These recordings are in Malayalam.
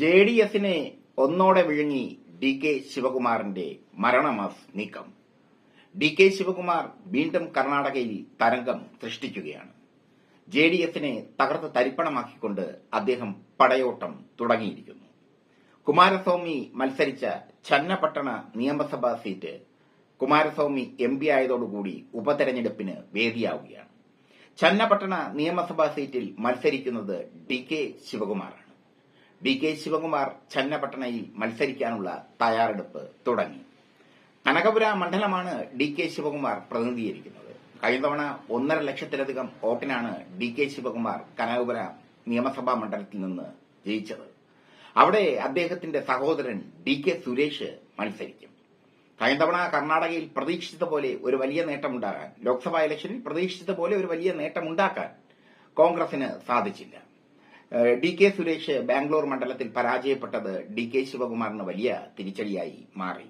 ജെ ഡി എസിനെ ഒന്നോടെ വിഴുങ്ങി ഡി കെ ശിവകുമാറിന്റെ മരണമാസ് നീക്കം. ഡി കെ ശിവകുമാർ വീണ്ടും കർണാടകയിൽ തരംഗം സൃഷ്ടിക്കുകയാണ്. ജെ ഡി എസിനെ തകർത്ത് തരിപ്പണമാക്കിക്കൊണ്ട് അദ്ദേഹം പടയോട്ടം തുടങ്ങിയിരിക്കുന്നു. കുമാരസ്വാമി മത്സരിച്ച ചന്നപട്ടണ നിയമസഭാ സീറ്റ് കുമാരസ്വാമി എം പി ആയതോടുകൂടി ഉപതെരഞ്ഞെടുപ്പിന് വേദിയാവുകയാണ്. ചന്നപട്ടണ നിയമസഭാ സീറ്റിൽ മത്സരിക്കുന്നത് ഡി കെ ശിവകുമാറാണ്. ഡി കെ ശിവകുമാർ ചന്നപട്ടണയിൽ മത്സരിക്കാനുള്ള തയ്യാറെടുപ്പ് തുടങ്ങി. കനകപുര മണ്ഡലമാണ് ഡി കെ ശിവകുമാർ പ്രതിനിധീകരിക്കുന്നത്. കഴിഞ്ഞ തവണ ഒന്നര ലക്ഷത്തിലധികം വോട്ടിനാണ് ഡി കെ ശിവകുമാർ കനകപുര നിയമസഭാ മണ്ഡലത്തിൽ നിന്ന് ജയിച്ചത്. അവിടെ അദ്ദേഹത്തിന്റെ സഹോദരൻ ഡി കെ സുരേഷ് മത്സരിക്കും. കഴിഞ്ഞ തവണ കർണാടകയിൽ പ്രതീക്ഷിച്ചത് പോലെ ഒരു വലിയ നേട്ടമുണ്ടാകാൻ ലോക്സഭാ ഇലക്ഷനിൽ പ്രതീക്ഷിച്ചത് പോലെ ഒരു വലിയ നേട്ടമുണ്ടാക്കാൻ കോൺഗ്രസിന് സാധിച്ചില്ല. ഡി കെ സുരേഷ് ബാംഗ്ലൂർ മണ്ഡലത്തിൽ പരാജയപ്പെട്ടത് ഡി കെ ശിവകുമാറിന് വലിയ തിരിച്ചടിയായി മാറി.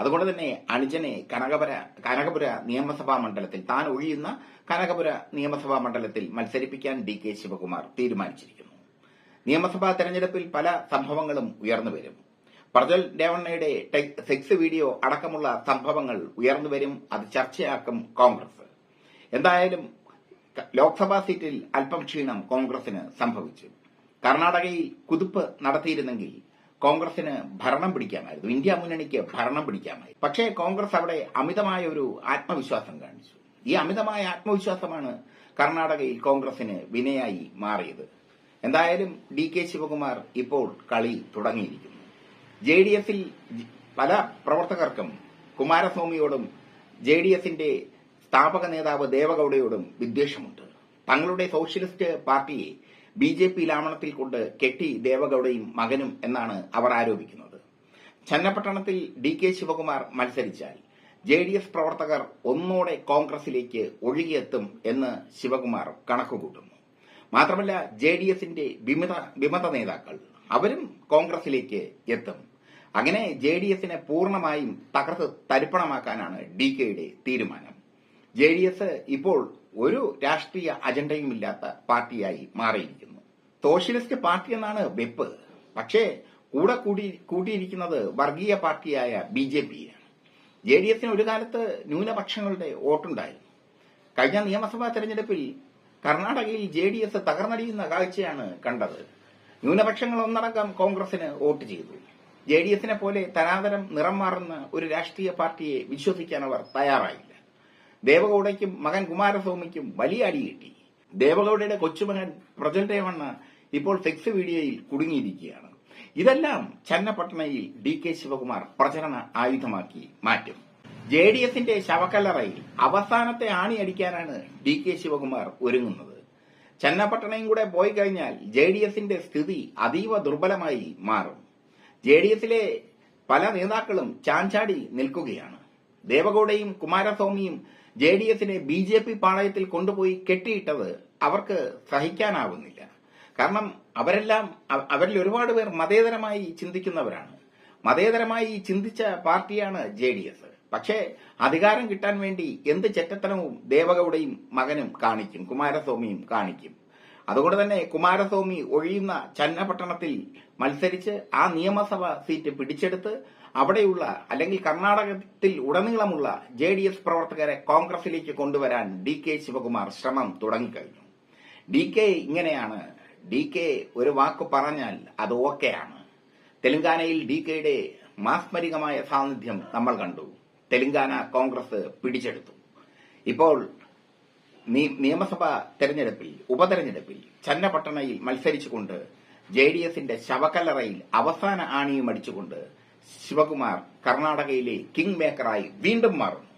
അതുകൊണ്ട് തന്നെ അനുജനെ കനകപുര കനകപുര നിയമസഭാ മണ്ഡലത്തിൽ താൻ ഒഴിയുന്ന കനകപുര നിയമസഭാ മണ്ഡലത്തിൽ മത്സരിപ്പിക്കാൻ ഡി കെ ശിവകുമാർ തീരുമാനിച്ചിരിക്കുന്നു. നിയമസഭാ തെരഞ്ഞെടുപ്പിൽ പല സംഭവങ്ങളും ഉയർന്നുവരും പ്രജൽ രേവണ്ണയുടെ സെക്സ് വീഡിയോ അടക്കമുള്ള സംഭവങ്ങൾ ഉയർന്നുവരും അത് ചർച്ചയാക്കും കോൺഗ്രസ്. എന്തായാലും ലോക്സഭാ സീറ്റിൽ അല്പം ക്ഷീണം കോൺഗ്രസിന് സംഭവിച്ചു. കർണാടകയിൽ കുതിപ്പ് നടത്തിയിരുന്നെങ്കിൽ കോൺഗ്രസിന് ഭരണം പിടിക്കാമായിരുന്നു. ഇന്ത്യ മുന്നണിക്ക് ഭരണം പിടിക്കാമായിരുന്നു. പക്ഷേ കോൺഗ്രസ് അവിടെ അമിതമായ ഒരു ആത്മവിശ്വാസം കാണിച്ചു. ഈ അമിതമായ ആത്മവിശ്വാസമാണ് കർണാടകയിൽ കോൺഗ്രസിന് വിനയായി മാറിയത്. എന്തായാലും ഡി കെ ശിവകുമാർ ഇപ്പോൾ കളി തുടങ്ങിയിരിക്കുന്നു. ജെ ഡി എഫിൽ പല പ്രവർത്തകർക്കും കുമാരസ്വാമിയോടും ജെ ഡി എസിന്റെ സ്ഥാപക നേതാവ് ദേവഗൌഡയോടും വിദ്വേഷമുണ്ട്. തങ്ങളുടെ സോഷ്യലിസ്റ്റ് പാർട്ടിയെ ബി ജെ പി ലാവണത്തിൽ കൊണ്ട് കെട്ടി ദേവഗൌഡയും മകനും എന്നാണ് അവർ ആരോപിക്കുന്നത്. ചന്നപട്ടണത്തിൽ ഡി കെ ശിവകുമാർ മത്സരിച്ചാൽ ജെ ഡി എസ് പ്രവർത്തകർ ഒന്നോടെ കോൺഗ്രസിലേക്ക് ഒഴുകിയെത്തും എന്ന് ശിവകുമാർ കണക്കുകൂട്ടുന്നു. മാത്രമല്ല ജെ ഡി എസിന്റെ വിമത നേതാക്കൾ അവരും കോൺഗ്രസിലേക്ക് എത്തും. അങ്ങനെ ജെ ഡി എസിനെ പൂർണമായും തകർത്ത് തരിപ്പണമാക്കാനാണ് ഡി കെയുടെ തീരുമാനം. ജെ ഡി എസ് ഇപ്പോൾ ഒരു രാഷ്ട്രീയ അജണ്ടയുമില്ലാത്ത പാർട്ടിയായി മാറിയിരിക്കുന്നു. സോഷ്യലിസ്റ്റ് പാർട്ടി എന്നാണ് വെപ്പ്. പക്ഷേ കൂടെ കൂടി കൂട്ടിയിരിക്കുന്നത് വർഗീയ പാർട്ടിയായ ബി ജെ പിയാണ്. ജെ ഡി എസിന് ഒരു കാലത്ത് ന്യൂനപക്ഷങ്ങളുടെ വോട്ടുണ്ടായിരുന്നു. കഴിഞ്ഞ നിയമസഭാ തെരഞ്ഞെടുപ്പിൽ കർണാടകയിൽ ജെ ഡി എസ് തകർന്നടിയുന്ന കാഴ്ചയാണ് കണ്ടത്. ന്യൂനപക്ഷങ്ങൾ ഒന്നടങ്കം കോൺഗ്രസിന് വോട്ട് ചെയ്തു. ജെ ഡി എസിനെ പോലെ തനാതരം നിറം മാറുന്ന ഒരു രാഷ്ട്രീയ പാർട്ടിയെ വിശ്വസിക്കാൻ അവർ തയ്യാറായില്ല. ദേവഗൌഡയ്ക്കും മകൻ കുമാരസ്വാമിക്കും വലിയ അടി കിട്ടി. ദേവഗൌഡയുടെ കൊച്ചുമകൻ പ്രജൽ രേവണ്ണ ഇപ്പോൾ സെക്സ് വീഡിയോയിൽ കുടുങ്ങിയിരിക്കുകയാണ്. ഇതെല്ലാം ചന്നപട്ടണയിൽ ഡി കെ ശിവകുമാർ പ്രചരണ ആയുധമാക്കി മാറ്റും. ജെ ഡി എസിന്റെ ശവക്കല്ലറയിൽ അവസാനത്തെ ആണി അടിക്കാനാണ് ഡി കെ ശിവകുമാർ ഒരുങ്ങുന്നത്. ചെന്നപട്ടണയും കൂടെ പോയി കഴിഞ്ഞാൽ ജെ ഡി എസിന്റെ സ്ഥിതി അതീവ ദുർബലമായി മാറും. ജെ ഡി എസിലെ പല നേതാക്കളും ചാഞ്ചാടി നിൽക്കുകയാണ്. ദേവഗൌഡയും കുമാരസ്വാമിയും ജെ ഡി എസിനെ ബി ജെ പി പാളയത്തിൽ കൊണ്ടുപോയി കെട്ടിയിട്ടത് അവർക്ക് സഹിക്കാനാവുന്നില്ല. കാരണം അവരെല്ലാം അവരിൽ ഒരുപാട് പേർ മതേതരമായി ചിന്തിക്കുന്നവരാണ്. മതേതരമായി ചിന്തിച്ച പാർട്ടിയാണ് ജെ ഡി എസ് പക്ഷേ അധികാരം കിട്ടാൻ വേണ്ടി എന്ത് ചെറ്റത്തനവും ദേവഗൌഡയും മകനും കാണിക്കും കുമാരസ്വാമിയും കാണിക്കും. അതുകൊണ്ട് തന്നെ കുമാരസ്വാമി ഒഴിയുന്ന ചന്നപട്ടണത്തിൽ മത്സരിച്ച് ആ നിയമസഭാ സീറ്റ് പിടിച്ചെടുത്ത് അവിടെയുള്ള അല്ലെങ്കിൽ കർണാടകത്തിൽ ഉടനീളമുള്ള ജെ ഡി എസ് പ്രവർത്തകരെ കോൺഗ്രസിലേക്ക് കൊണ്ടുവരാൻ ഡി കെ ശിവകുമാർ ശ്രമം തുടങ്ങിക്കഴിഞ്ഞു. ഡി കെ ഇങ്ങനെയാണ്. ഡി കെ ഒരു വാക്ക് പറഞ്ഞാൽ അത് ഓക്കെയാണ്. തെലങ്കാനയിൽ ഡി കെയുടെ മാസ്മരികമായ സാന്നിധ്യം നമ്മൾ കണ്ടു. തെലങ്കാന കോൺഗ്രസ് പിടിച്ചെടുത്തു. ഇപ്പോൾ നിയമസഭാ തെരഞ്ഞെടുപ്പിൽ ഉപതെരഞ്ഞെടുപ്പിൽ ചന്നപട്ടണയിൽ മത്സരിച്ചുകൊണ്ട് ജെ ഡി എസിന്റെ ശവക്കല്ലറയിൽ അവസാന ആണിയും അടിച്ചുകൊണ്ട് ശിവകുമാർ കർണാടകയിലെ കിങ് മേക്കറായി വീണ്ടും മാറും.